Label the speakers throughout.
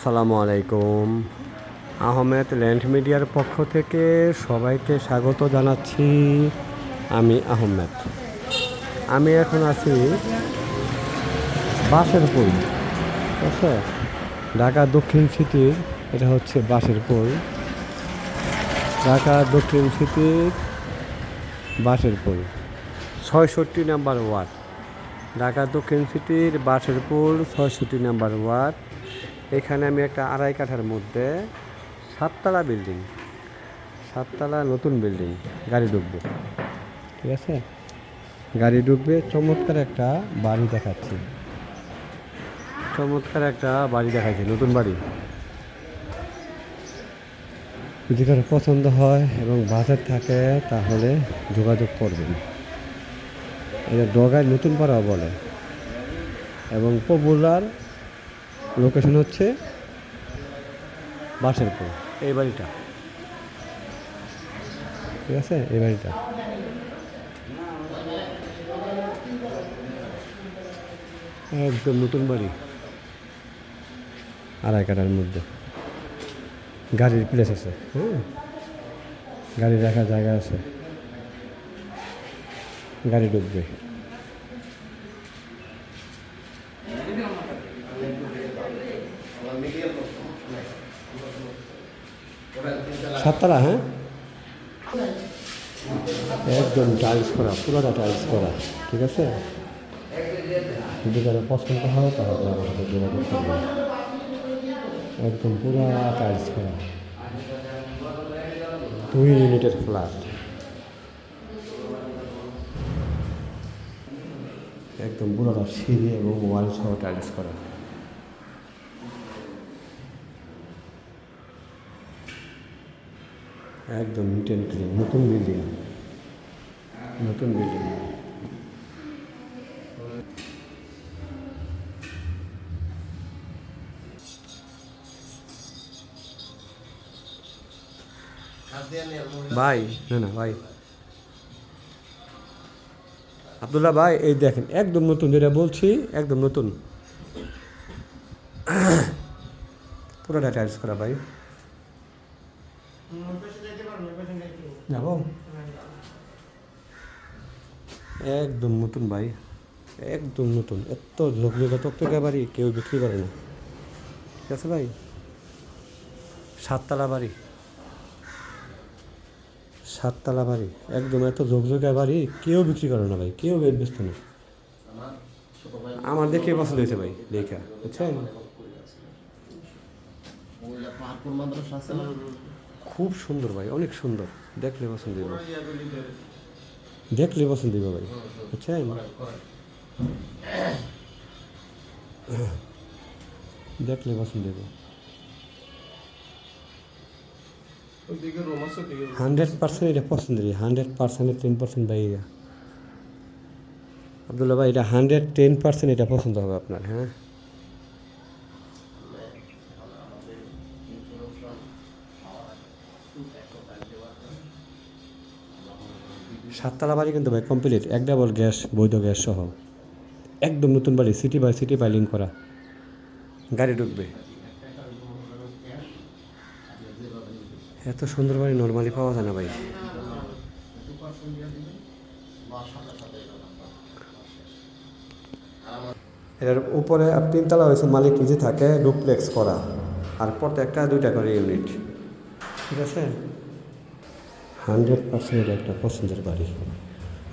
Speaker 1: আসসালামু আলাইকুম। আহমেদ ল্যান্ড মিডিয়ার পক্ষ থেকে সবাইকে স্বাগত জানাচ্ছি আমি আহমেদ। আমি এখন আছি বাসের পুল ঠিক আছে? ঢাকা দক্ষিণ সিটির এটা হচ্ছে বাসের পুল ঢাকা দক্ষিণ সিটির বাসের পুল ছয়ষট্টি নাম্বার ওয়ার্ড। ঢাকা দক্ষিণ সিটির বাসের পুল ছয়ষট্টি নাম্বার ওয়ার্ড। এখানে আমি একটা আড়াই কাঠার মধ্যে সাততলা বিল্ডিং, সাততলা নতুন বিল্ডিং, গাড়ি ঢুকবে। ঠিক আছে? গাড়ি ঢুকবে, চমৎকার একটা বাড়ি দেখাচ্ছি। চমৎকার একটা বাড়ি দেখাচ্ছি, নতুন বাড়ি। যদি কারও পছন্দ হয় এবং বাজেট থাকে, তাহলে যোগাযোগ করবেন। এটা ডগায় নতুন পাড়াও বলে। এবং পপুলার লোকেশন হচ্ছে বাসেরপুর। এই বাড়িটা? ঠিক আছে? এই বাড়িটা। একদম নতুন বাড়ি। আড়াই কাটার মধ্যে। গাড়ির প্লেস আছে। হ্যাঁ গাড়ি রাখার জায়গা আছে। গাড়ি ঢুকবে। সাততলা হ্যাঁ? একদম টাইলস করা, পুরোটা টাইলস করা, ঠিক আছে? যদি কারও পছন্দ হয়, তাহলে একদম পুরো টাইলস করা। দুই ইউনিটের ফ্ল্যাট একদম পুরোটা সিঁড়ি এবং ওয়াল সহ টাইলস করা। একদম নিট অ্যান্ড ক্লিন নতুন বিল্ডিং নতুন বিল্ডিং ভাই, না না, ভাই। আবদুল্লাহ ভাই, এই দেখেন, একদম নতুন, যেটা বলছি, একদম নতুন। পুরোটা টাইলস করা ভাই। যাব। একদম নতুন ভাই, একদম নতুন। এত ঝকঝকে তকতকে বাড়ি, কেউ বিক্রি করে না। ঠিক আছে ভাই? সাততলা বাড়ি। সাততলা বাড়ি। একদম এত ঝকঝকে বাড়ি, কেউ বিক্রি করে না ভাই, কেউ ব্যস্ত না আমার দেখে পছন্দ হয়েছে ভাই লেখা বুঝছেন? খুব সুন্দর ভাই অনেক সুন্দর। দেখলে পছন্দ দিব দেখলে পছন্দ দিব ভাই। বুঝছেন দেখলে পছন্দ দিব
Speaker 2: ওইদিকে রুম
Speaker 1: হান্ড্রেড পার্সেন্ট এটা পছন্দের হান্ড্রেড পার্সেন্টের টেন পার্সেন্ট ভাই আবদুল্লাহ ভাই এটা হান্ড্রেড টেন পার্সেন্ট এটা পছন্দ হবে আপনার হ্যাঁ? সাততলা বাড়ি কিন্তু ভাই কমপ্লিট এক ডাবল গ্যাস বৈধ গ্যাস সহ। একদম নতুন বাড়ি সিটি বাই সিটি লিঙ্ক করা। গাড়ি ঢুকবে। এত সুন্দর বাড়ি নর্মালি পাওয়া যায় না ভাই। এর উপরে তিনতলা হয়েছে মালিক নিজে থাকে ডুপ্লেক্স করা। আর প্রত্যেকটা দুইটা করে ইউনিট ঠিক আছে? হান্ড্রেড পার্সেন্ট একটা পছন্দের বাড়ি।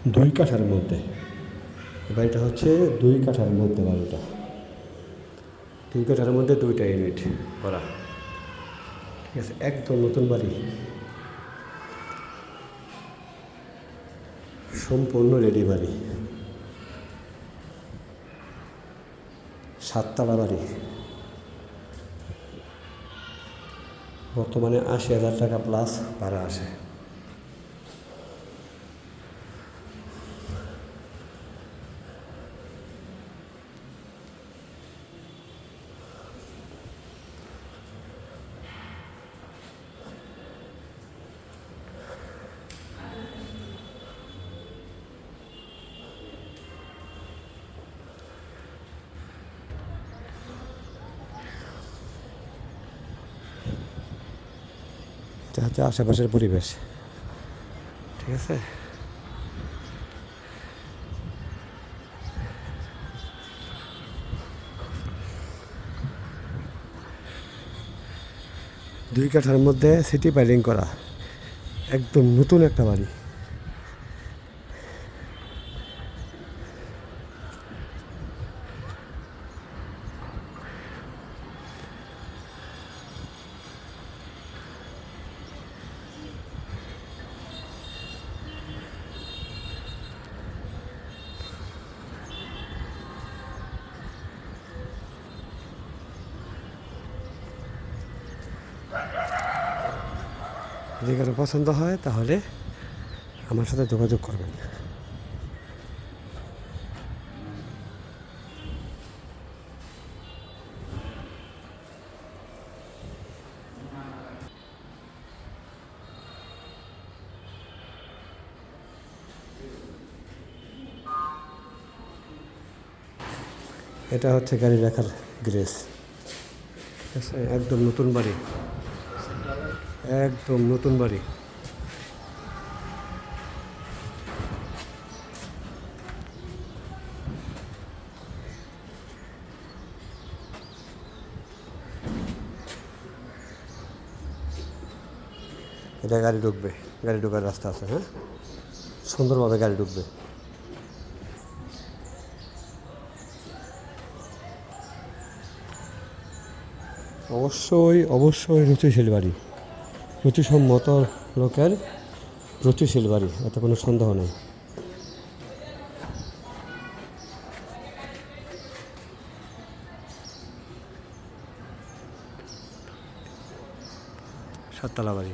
Speaker 1: দুই কাঠার মধ্যে। বাড়িটা হচ্ছে দুই কাঠার মধ্যে বাড়িটা। দুই কাঠার মধ্যে দুইটা ইউনিট করা। ঠিক আছে, একদম নতুন বাড়ি। সম্পূর্ণ রেডি বাড়ি। সাততলা বাড়ি। বর্তমানে আশি হাজার টাকা প্লাস ভাড়া আসে। হচ্ছে আশেপাশের পরিবেশ। ঠিক আছে? দুই কাঠার মধ্যে সিটি পাইলিং করা। একদম নতুন একটা বাড়ি। যদি কারও পছন্দ হয়, তাহলে আমার সাথে যোগাযোগ করবেন। এটা হচ্ছে গাড়ি রাখার গ্রেস। একদম নতুন বাড়ি। একদম নতুন বাড়ি। এটা গাড়ি ঢুকবে, গাড়ি ঢোকার রাস্তা আছে হ্যাঁ? সুন্দরভাবে গাড়ি ঢুকবে। অবশ্যই অবশ্যই রুচিশীল বাড়ি। রুচিসম্মত লোকের রুচিশীল বাড়ি এতে কোনো সন্দেহ নেই। সাততলা বাড়ি।